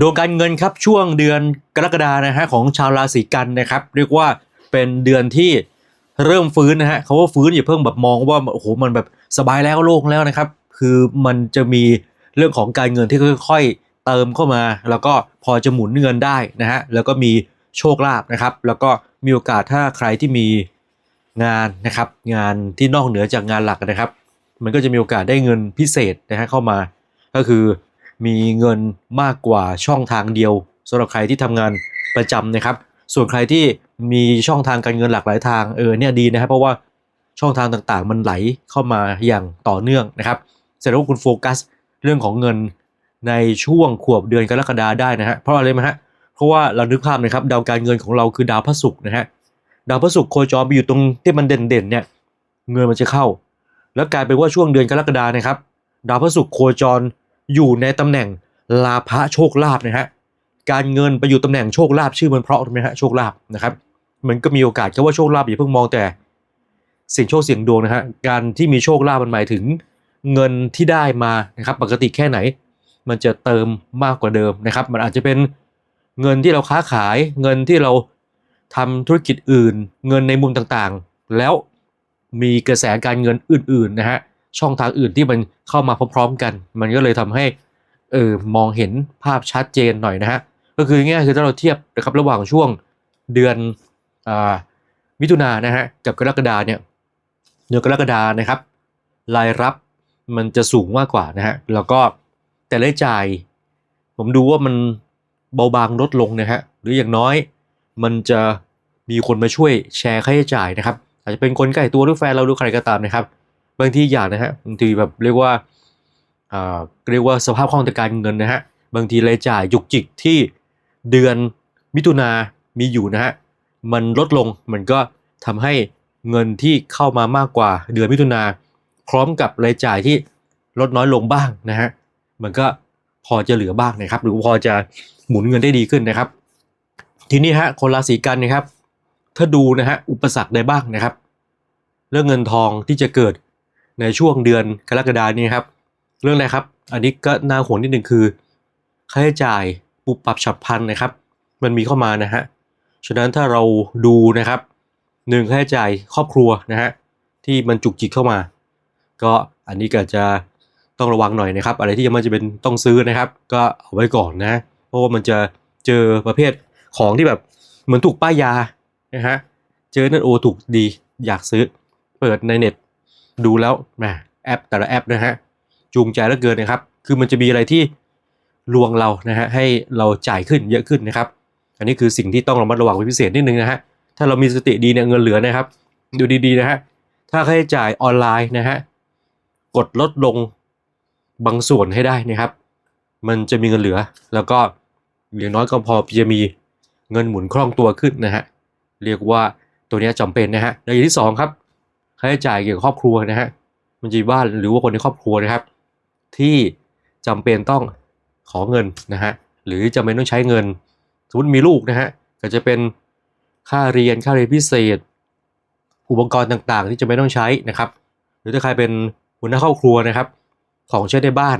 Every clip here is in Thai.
ดวงการเงินครับช่วงเดือนกรกฎานะฮะของชาวราศีกันนะครับ เรียกว่าเป็นเดือนที่เริ่มฟื้นนะฮะเขาว่าฟื้นอย่าเพิ่งแบบมองว่าโอ้โหมันแบบสบายแล้วโล่งแล้วนะครับ คือมันจะมีเรื่องของการเงินที่ค่อย ๆ เติมเข้ามา แล้วก็พอจะหมุนเงินได้นะฮะแล้วก็มีโชคลาภนะครับ แล้วก็มีโอกาสถ้าใครที่มีงานนะครับงานที่นอกเหนือจากงานหลักนะครับ มันก็จะมีโอกาสได้เงินพิเศษนะฮะเข้ามาก็คือ มีเงินมากกว่าช่องทางเดียวสำหรับใครที่ทำงานประจำนะครับ ส่วนใครที่มีช่องทางการเงินหลากหลายทางเออเนี่ยดีนะครับเพราะว่าช่องทางต่างๆ มันไหลเข้ามาอย่างต่อเนื่องนะครับเสร็จแล้วคุณโฟกัสเรื่องของเงินในช่วงขวบเดือนกรกฎาได้นะฮะเพราะอะไรไหมฮะเพราะว่าเรานึกภาพนะครับดาวการเงินของเราคือดาวพระศุกร์นะฮะดาวพระศุกร์โคจรไปอยู่ตรงที่มันเด่นๆเนี่ยเงินมันจะเข้า แล้วกลายเป็นว่าช่วงเดือนกรกฎานะครับ ดาวพฤหัสโคจร อยู่ในตำแหน่งลาภะโชคลาภนะฮะการเงินไปอยู่ตำแหน่งโชคลาภชื่อมันเพราะถูกไหมฮะโชคลาภนะครับมันก็มีโอกาสก็ว่าโชคลาภอย่าเพิ่งมองแต่เสี่ยงโชคเสี่ยงดวงนะฮะการที่มีโชคลาภมันหมายถึงเงินที่ได้มานะครับปกติแค่ไหน มันจะเติมมากกว่าเดิมนะครับ มันอาจจะเป็นเงินที่เราค้าขาย เงินที่เราทำธุรกิจอื่น เงินในมุมต่างๆ แล้วมีกระแสการเงินอื่นๆนะฮะ ช่องทางอื่นที่มันเข้ามาพร้อมๆกัน มันก็เลยทำให้เออมองเห็นภาพชัดเจนหน่อยนะฮะก็คือง่ายคือถ้าเราเทียบนะครับระหว่างช่วงเดือนอ่ามิถุนายนนะฮะกับกรกฎาเนี่ยเดือนกรกฎานะครับรายรับมันจะสูงมากกว่านะฮะแล้วก็แต่รายจ่าย ผมดูว่ามันเบาบางลดลงนะฮะหรืออย่างน้อยมันจะมีคนมาช่วยแชร์ค่าใช้จ่ายนะครับ อาจจะเป็นคนใกล้ตัวหรือแฟนเราหรือใครก็ตามนะครับ บางทีอยางนะฮะบางทีแบบเรียกว่าอ่าเรียกว่าสภาพคล่องทางการเงินนะฮะบางทีรายจ่ายจุกจิกที่เดือนมิถุนามีอยู่นะฮะมันลดลงมันก็ทำให้เงินที่เข้ามามากกว่าเดือนมิถุนาพร้อมกับรายจ่ายที่ลดน้อยลงบ้างนะฮะมันก็พอจะเหลือบ้างนะครับ หรือพอจะหมุนเงินได้ดีขึ้นนะครับ ทีนี้ฮะคนราศีกันนะครับ ถ้าดูนะฮะอุปสรรคใดบ้างนะครับ เรื่องเงินทองที่จะเกิด ในช่วงเดือนกรกฎานี้ครับ เรื่องอะไรครับ อันนี้ก็น่าห่วงนิดหนึ่งคือค่าใช้จ่ายปุบปับฉับพลันนะครับ มันมีเข้ามานะฮะฉะนั้นถ้าเราดูนะครับหนึ่งค่าใช้จ่ายครอบครัวนะฮะที่มันจุกจิกเข้ามา ก็อันนี้ก็จะต้องระวังหน่อยนะครับ อะไรที่ยังไม่จะเป็นต้องซื้อนะครับ ก็เอาไว้ก่อนนะ เพราะว่ามันจะเจอประเภทของที่แบบเหมือนถูกป้ายยานะฮะเจอนั่นโอถูกดีอยากซื้อ เปิดในเน็ต ดูแล้วแหมแอปแต่ละแอปนะฮะจูงใจเหลือเกินนะครับ คือมันจะมีอะไรที่ลวงเรานะฮะให้เราจ่ายขึ้นเยอะขึ้นนะครับ อันนี้คือสิ่งที่ต้องระมัดระวังเป็นพิเศษนิดนึงนะฮะถ้าเรามีสติดีเนี่ยเงินเหลือนะครับ ดูดีๆนะฮะถ้าค่าใช้จ่ายออนไลน์นะฮะกดลดลงบางส่วนให้ได้นะครับ มันจะมีเงินเหลือ แล้วก็อย่างน้อยก็พอจะมีเงินหมุนคล่องตัวขึ้นนะฮะเรียกว่าตัวนี้ยจำเป็นนะฮะและอย่างที่สองครับ ค่าใช้จ่ายเกี่ยวกับครอบครัวนะฮะมันจะมีบ้านหรือว่าคนในครอบครัวนะครับ ที่จำเป็นต้องขอเงินนะฮะหรือจำเป็นต้องใช้เงิน สมมติมีลูกนะฮะก็จะเป็นค่าเรียนค่าเรียนพิเศษ อุปกรณ์ต่างๆ ที่จะไม่ต้องใช้นะครับ หรือถ้าใครเป็นหัวหน้าครอบครัวนะครับ ของใช้ในบ้าน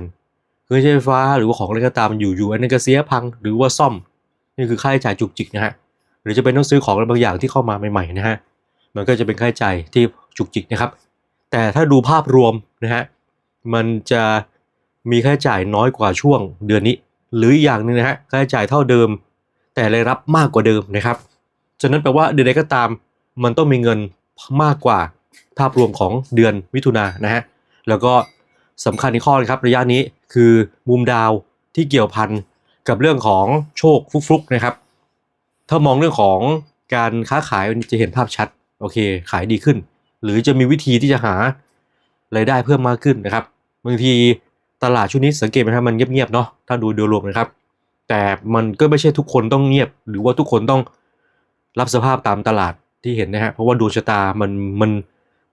เครื่องใช้ไฟฟ้าหรือว่าของอะไรก็ตามอยู่อยู่อันนั้นก็เสียพังหรือว่าซ่อมนี่คือค่าใช้จ่ายจุกจิกนะฮะหรือจะเป็นต้องซื้อของอะไรบางอย่างที่เข้ามาใหม่ๆนะฮะมันก็จะเป็นค่าใช้จ่ายที่ จุกจิกนะครับ แต่ถ้าดูภาพรวมนะฮะมันจะมีค่าใช้จ่ายน้อยกว่าช่วงเดือนนี้ หรืออีกอย่างหนึ่งนะฮะค่าใช้จ่ายเท่าเดิม แต่รายรับมากกว่าเดิมนะครับฉะนั้นแปลว่าเดือนใดก็ตาม มันต้องมีเงินมากกว่าภาพรวมของเดือนมิถุนายนนะฮะแล้วก็สำคัญอีกข้อนะครับระยะนี้คือมุมดาวที่เกี่ยวพันกับเรื่องของโชคฟลุกๆนะครับ ถ้ามองเรื่องของการค้าขายจะเห็นภาพชัด โอเค ขายดีขึ้น หรือจะมีวิธีที่จะหารายได้เพิ่มมากขึ้นนะครับบางทีตลาดช่วงนี้สังเกตไหมครับมันเงียบๆเนาะถ้าดูโดยรวมนะครับ แต่มันก็ไม่ใช่ทุกคนต้องเงียบ หรือว่าทุกคนต้องรับสภาพตามตลาดที่เห็นนะฮะเพราะว่าดวงชะตามันมัน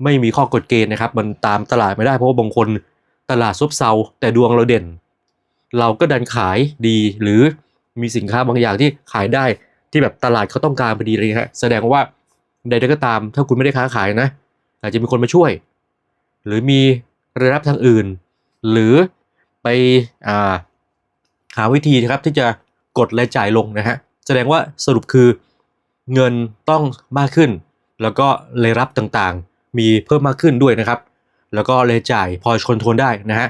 ไม่มีข้อกฎเกณฑ์นะครับ มันตามตลาดไม่ได้เพราะว่าบางคนตลาดซบเซาแต่ดวงเราเด่น เราก็ดันขายดีหรือมีสินค้าบางอย่างที่ขายได้ที่แบบตลาดเขาต้องการพอดีเลยฮะแสดงว่าใดๆก็ตาม ถ้าคุณไม่ได้ค้าขายนะ อาจจะมีคนมาช่วย หรือมีรายรับทางอื่น หรือไปอาหาวิธีนะครับที่จะกดรายจ่ายลงนะฮะแสดงว่าสรุปคือเงินต้องมากขึ้น แล้วก็รายรับต่างๆ มีเพิ่มมากขึ้นด้วยนะครับ แล้วก็รายจ่ายพอคอนทรลได้นะฮะ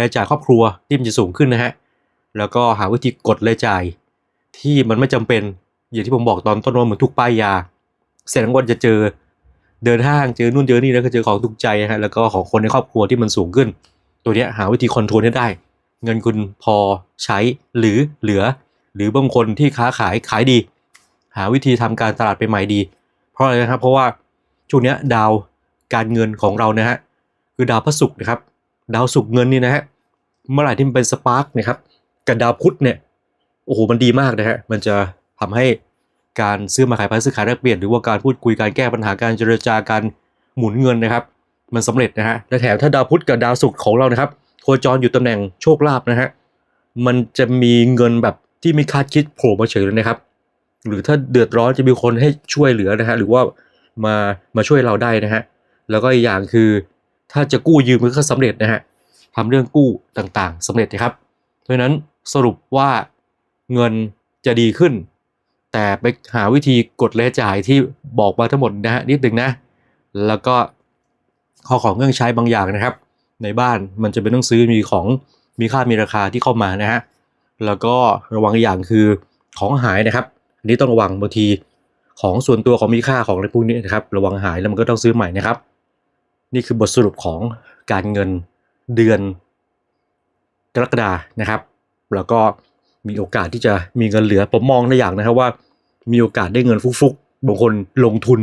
รายจ่ายครอบครัวที่มันจะสูงขึ้นนะฮะแล้วก็หาวิธีกดรายจ่าย ที่มันไม่จำเป็นอย่างที่ผมบอกตอนต้นว่าเหมือนทุกป้ายยาเสร็จแล้วก็จะเจอ เดินห้างเจอนู่นเจอนี่แล้วก็เจอของถูกใจนะฮะแล้วก็ของคนในครอบครัวที่มันสูงขึ้น ตัวเนี้ยหาวิธีคอนโทรลให้ได้ เงินคุณพอใช้หรือเหลือ หรือบางคนที่ค้าขายขายดี หาวิธีทำการตลาดไปใหม่ดี เพราะอะไรนะครับ เพราะว่าช่วงเนี้ยดาวการเงินของเรานะฮะคือดาวพระศุกร์นะครับ ดาวศุกร์เงินนี่นะฮะเมื่อไหร่ที่มันเป็นสปาร์กนะครับกับดาวพุธเนี่ยโอ้โหมันดีมากนะฮะมันจะทำให้ การซื้อมาขายไปซื้อขายแลกเปลี่ยน หรือว่าการพูดคุยการแก้ปัญหาการเจรจาการหมุนเงินนะครับ มันสำเร็จนะฮะและแถมถ้าดาวพุธกับดาวศุกร์ของเรานะครับโคจรอยู่ตำแหน่งโชคลาภนะฮะมันจะมีเงินแบบที่ไม่คาดคิดโผล่มาเฉยเลยนะครับ หรือถ้าเดือดร้อนจะมีคนให้ช่วยเหลือนะฮะหรือว่ามามาช่วยเราได้นะฮะแล้วก็อีกอย่างคือถ้าจะกู้ยืมมันก็สำเร็จนะฮะทำเรื่องกู้ต่างๆสำเร็จนะครับ เพราะฉะนั้นสรุปว่าเงินจะดีขึ้น แต่ไปหาวิธีกดรายจ่ายที่บอกมาทั้งหมดนะฮะนิดหนึ่งนะ แล้วก็ข้อของเครื่องใช้บางอย่างนะครับ ในบ้านมันจะเป็นต้องซื้อมีของมีค่ามีราคาที่เข้ามานะฮะแล้วก็ระวังอีกอย่างคือของหายนะครับ อันนี้ต้องระวังบางทีของส่วนตัวของมีค่าของอะไรพวกนี้นะครับ ระวังหายแล้วมันก็ต้องซื้อใหม่นะครับ นี่คือบทสรุปของการเงินเดือนกรกฎานะครับ แล้วก็มีโอกาสที่จะมีเงินเหลือผมมองในอย่างนะครับว่า มีโอกาสได้เงินฟุกๆบางคนลงทุน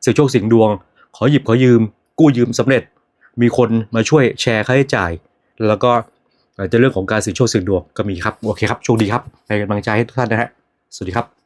เสี่ยงโชคเสี่ยงดวง ขอหยิบขอยืม กู้ยืมสำเร็จ มีคนมาช่วยแชร์ค่าใช้จ่าย แล้วก็จจะเรื่องของการเสี่ยงโชคเสี่ยงดวงก็มีครับโอเคครับโชคดีครับเป็นกำลังใจให้ทุกท่านนะฮะสวัสดีครับ